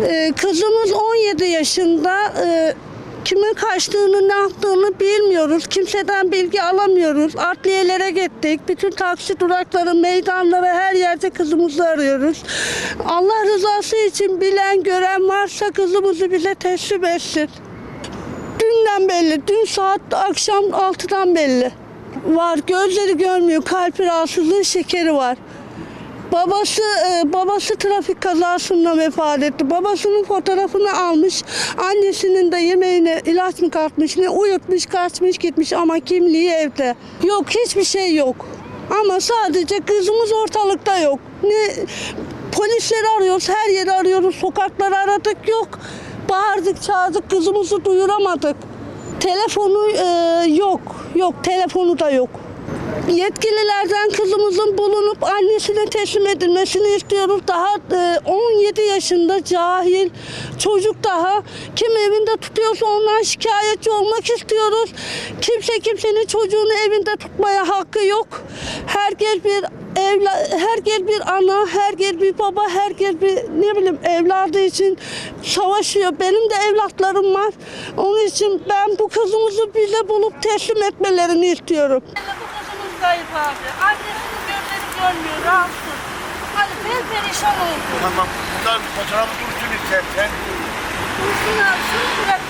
Ee, kızımız 17 yaşında. Ee, kimin kaçtığını ne yaptığını bilmiyoruz. Kimseden bilgi alamıyoruz. Adliyelere gittik. Bütün taksi durakları, meydanlara her yerde kızımızı arıyoruz. Allah rızası için bilen gören varsa kızımızı bize teslim etsin. Dünden belli. Dün saat akşam 6'dan belli. Var. Gözleri görmüyor. Kalp rahatsızlığı, şekeri var. Babası e, babası trafik kazasında vefat etti. Babasının fotoğrafını almış. Annesinin de yemeğine ilaç mı katmış ne uyutmuş kaçmış gitmiş ama kimliği evde. Yok hiçbir şey yok. Ama sadece kızımız ortalıkta yok. Ne polisleri arıyoruz, her yeri arıyoruz, sokakları aradık yok. Bağırdık, çağırdık, kızımızı duyuramadık. Telefonu e, yok, yok, telefonu da yok. Yetkililerden kızımızın bulunup annesine teslim edilmesini istiyoruz. Daha e, 17 yaşında cahil çocuk daha. Kim evinde tutuyorsa ondan şikayetçi olmak istiyoruz. Kimse kimsenin çocuğunu evinde tutmaya hakkı yok. Herkes bir evla, herkes bir ana, herkes bir baba, herkes bir ne bileyim evladı için savaşıyor. Benim de evlatlarım var. Onun için ben bu kızımızı bize bulup teslim etmelerini istiyorum. Kayıp abi. Annesinin gözleri görmüyor, rahatsız. Hani ben perişan oldum. Tamam. Bunlar fotoğrafı dursun istersen. Dursun abi, şunu bırak.